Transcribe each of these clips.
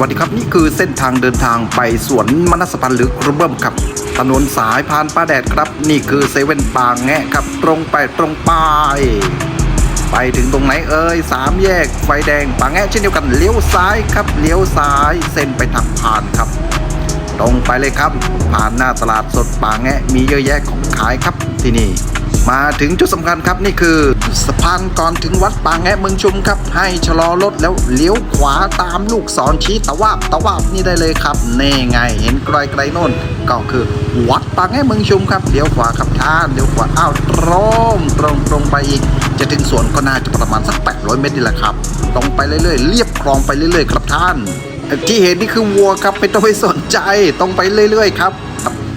วัสดีครับ นี่คือเส้นทางเดินทางไปสวนมนัสพันธ์หรือกระเบื้องครับ ถนนสายพานป้าแดดครับ นี่คือเซเว่นปางแงะครับ ตรงไปตรงไป ไปถึงตรงไหนเอ่ยสามแยกไฟแดงปางแงะเช่นเดียวกันเลี้ยวซ้ายครับเลี้ยวซ้ายเส้นไปทางพานครับ ตรงไปเลยครับ ผ่านหน้าตลาดสดป่าแงะมีเยอะแยะของขายครับที่นี่ มาถึงจุดสำคัญครับนี่คือสะพานก่อนถึงวัดป่าแงะเมืองชุมครับ ให้ชะลอรถแล้วเลี้ยวขวาตามลูกศรชี้ตะวาบตะวาบนี่ได้เลยครับเน่ไง เห็นไกลไกลโน่นก็คือวัดป่าแงะเมืองชุมครับเลี้ยวขวาครับท่านเลี้ยวขวาอ้าวตรงตรงตรงไปอีก จะถึงสวนก็น่าจะประมาณสัก 800 เมตรนี่แหละครับตรงไปเรื่อยๆเรียบคลองไปเรื่อยๆ ครับท่านที่เห็นนี่คือวัวครับไม่ต้องไปสนใจตรงไปเรื่อยๆ ครับ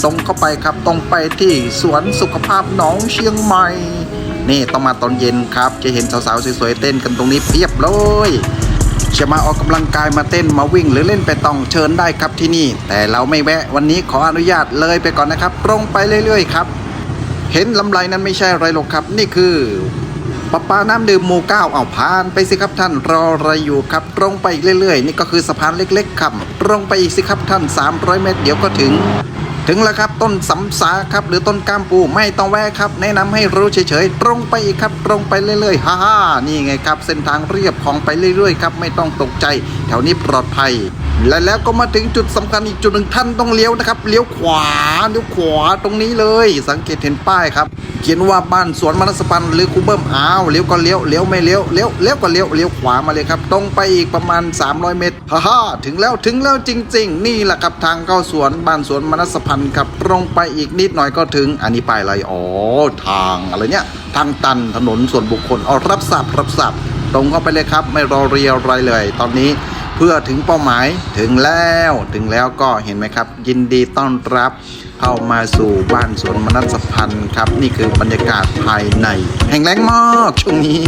ตรงเข้าไปครับตรงไปที่สวนสุขภาพหนองเชียงใหม่ นี่ต้องมาตอนเย็นครับ จะเห็นสาวๆสวยๆเต้นกันตรงนี้เพียบเลยจะมาออกกำลังกายมาเต้นมาวิ่งหรือเล่นไปต้องเชิญได้ครับที่นี่ แต่เราไม่แวะวันนี้ขออนุญาตเลยไปก่อนนะครับ ตรงไปเรื่อยๆครับ เห็นลำไรนั้นไม่ใช่อะไรหรอกครับ นี่คือปลาปาน้ำดื่มหมู่เก้าเอาผ่านไปสิครับท่านรออะไรอยู่ครับ ตรงไปอีกเรื่อยๆ นี่ก็คือสะพานเล็กๆครับตรงไปอีกสิครับท่าน 300 เมตร เดี๋ยวก็ถึงถึงแล้วครับต้นสำสาครับหรือต้นก้ามปูไม่ต้องแวะครับ แนะนำให้รู้เฉยๆตรงไปอีกครับ ตรงไปเรื่อยๆฮ่าฮ่านี่ไงครับ เส้นทางเรียบของไปเรื่อยๆครับไม่ต้องตกใจ แถวนี้ปลอดภัย และแล้วก็มาถึงจุดสำคัญอีกจุดหนึ่งท่านต้องเลี้ยวนะครับเลี้ยวขวาเลี้ยวขวาตรงนี้เลย สังเกตเห็นป้ายครับ เขียนว่าบ้านสวนมนัสปันหรือคูเบิ้มอ้าวเลี้ยวก็เลี้ยวเลี้ยวไม่เลี้ยวเลี้ยวเลี้ยวก็เลี้ยวเลี้ยวขวามาเลยครับ ตรงไปอีกประมาณ 300 เมตรฮ่าฮ่าถึงแล้วถึงแล้วจริง ๆ นี่แหละครับทางเข้าสวนบ้านสวนมนัสพันธ์ครับตรงไปอีกนิดหน่อยก็ถึงอันนี้ป้ายอะไรอ๋อทางอะไรเนี่ยทางตันถนนส่วนบุคคลเอารับทราบรับทราบตรงเข้าไปเลยครับ ไม่รอเรียอะไรเลย ตอนนี้เพื่อถึงเป้าหมายถึงแล้ว ถึงแล้วก็เห็นไหมครับ ยินดีต้อนรับ เข้ามาสู่บ้านสวนมนัสพันธ์ครับ นี่คือบรรยากาศภายใน แห่งแรงมากช่วงนี้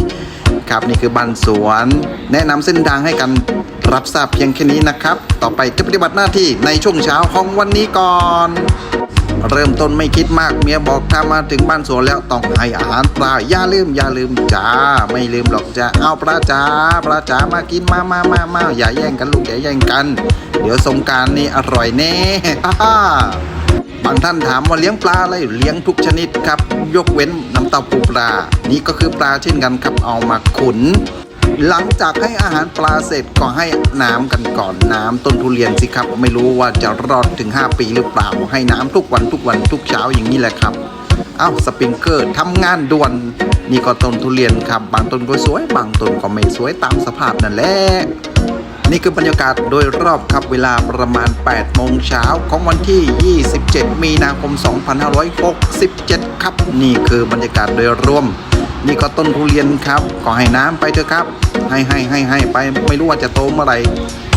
ครับนี่คือบ้านสวน แนะนำเส้นทางให้กัน รับทราบเพียงแค่นี้นะครับ ต่อไปจะปฏิบัติหน้าที่ในช่วงเช้าของวันนี้ก่อน เริ่มต้นไม่คิดมากเมียบอกถ้ามาถึงบ้านสวนแล้วต้องให้อาหารปลาอย่าลืมอย่าลืมจ้าไม่ลืมหรอกจ้าเอาปลาจ้าปลาจ้ามากินมามามามาอย่าแย่งกันลูกอย่าแย่งกัน เดี๋ยวสงการนี่อร่อยแน่บางท่านถามว่าเลี้ยงปลาอะไรเลี้ยงทุกชนิดครับ ยกเว้นน้ำเต้าปูปลา นี่ก็คือปลาเช่นกันครับเอามาขุน หลังจากให้อาหารปลาเสร็จก็ให้น้ำกันก่อนน้ำต้นทุเรียนสิครับ ไม่รู้ว่าจะรอดถึง 5 ปีหรือเปล่า ให้น้ำทุกวันทุกวันทุกเช้าอย่างนี้แหละครับเอ้าสปริงเกอร์ทำงานด่วน นี่ก็ต้นทุเรียนครับ บางต้นก็สวย บางต้นก็ไม่สวยตามสภาพนั่นแหละนี่คือบรรยากาศโดยรอบครับเวลาประมาณ 8 โมงเช้าของวันที่ 27 มีนาคม 2567 ครับ นี่คือบรรยากาศโดยรวม นี่ก็ต้นทุเรียนครับก็ให้น้ำไปเถอะครับ ให้ให้ให้ให้ไปไม่รู้ว่าจะโตเมื่อไหร่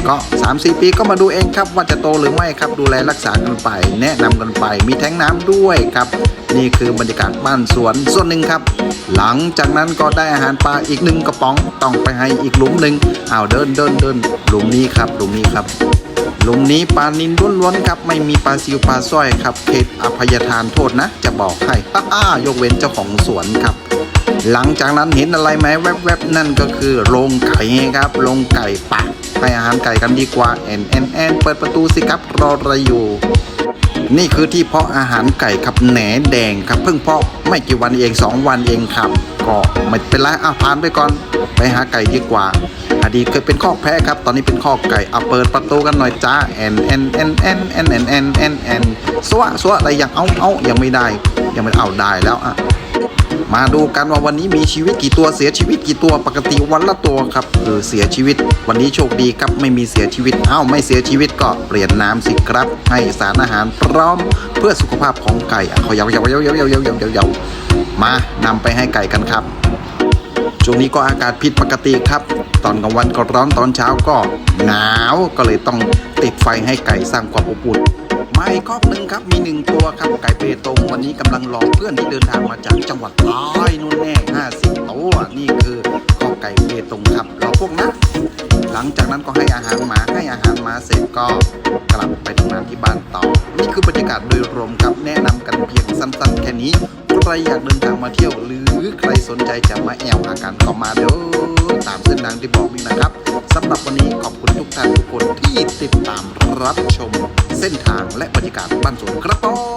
ก็3-4ปีก็มาดูเองครับว่าจะโตหรือไม่ครับดูแลรักษากันไป แนะนำกันไป มีแท้งน้ำด้วยครับ นี่คือบรรยากาศบ้านสวนส่วนหนึ่งครับ หลังจากนั้นก็ได้อาหารปลาอีกหนึ่งกระป๋องต้องไปให้อีกหลุมหนึ่งอ้าวเดินเดินเดินหลุมนี้ครับหลุมนี้ครับหลุมนี้ปลานินล้วนๆครับไม่มีปลาซิวปลาสร้อยครับเขตอภัยทานโทษนะ จะบอกให้ฮ่าๆยกเว้นเจ้าของสวนครับ หลังจากนั้นเห็นอะไรไหมแวบๆนั่นก็คือโรงไก่ครับโรงไก่ปักให้อาหารไก่กันดีกว่าแอนแอนแอนเปิดประตูสิครับรออะอยู่นี่คือที่เพาะอาหารไก่ครับแหนแดงครับเพิ่งเพาะไม่กี่วันเอง 2 วันเองครับ ก็ไม่เป็นไรอะผ่านไปก่อนไปหาไก่ดีกว่า อดีตเคยเป็นคอแพะครับ ตอนนี้เป็นคอไก่เอาเปิดประตูกันหน่อยจ้าแอนแอนแอนแอนแอนแอนแอนแอนแอนสวะสวะอะไรยังเอาเอายังไม่ได้ ยังไม่เอาได้แล้วอะ มาดูกันว่าวันนี้มีชีวิตกี่ตัวเสียชีวิตกี่ตัวปกติวันละตัวครับเออเสียชีวิต วันนี้โชคดีครับไม่มีเสียชีวิตเอ้าไม่เสียชีวิตก็เปลี่ยนน้ำสิครับ ให้สารอาหารพร้อม เพื่อสุขภาพของไก่อะเขาเยาเยาเยาเยาเยาเยาเยาเยาเยามานำไปให้ไก่กันครับช่วงนี้ก็อากาศผิดปกติครับ ตอนกลางวันก็ร้อนตอนเช้าก็หนาวก็เลยต้องติดไฟให้ไก่สร้างความอบอุ่น มาอีกคอกหนึ่งครับมีหนึ่งตัวครับไก่เปตงวันนี้กำลังรอเพื่อนที่เดินทางมาจากจังหวัดใต้นู่นแน่ห้าสิบตัวนี่คือคอกไก่เปตงครับรอพวกนะหลังจากนั้นก็ให้อาหารหมาให้อาหารหมาเสร็จก็กลับไปทำงานที่บ้านต่อ นี่คือบรรยากาศโดยรวมครับแนะนำกันเพียงสั้นๆแค่นี้ใครอยากเดินทางมาเที่ยว หรือใครสนใจจะมาแอวอาการก็มาเด้อตามเส้นทางที่บอกนี่นะครับสำหรับวันนี้ขอบคุณทุกท่านทุกคนที่ติดตามรับชม เส้นทางและบรรยากาศบ้านสวนครับผม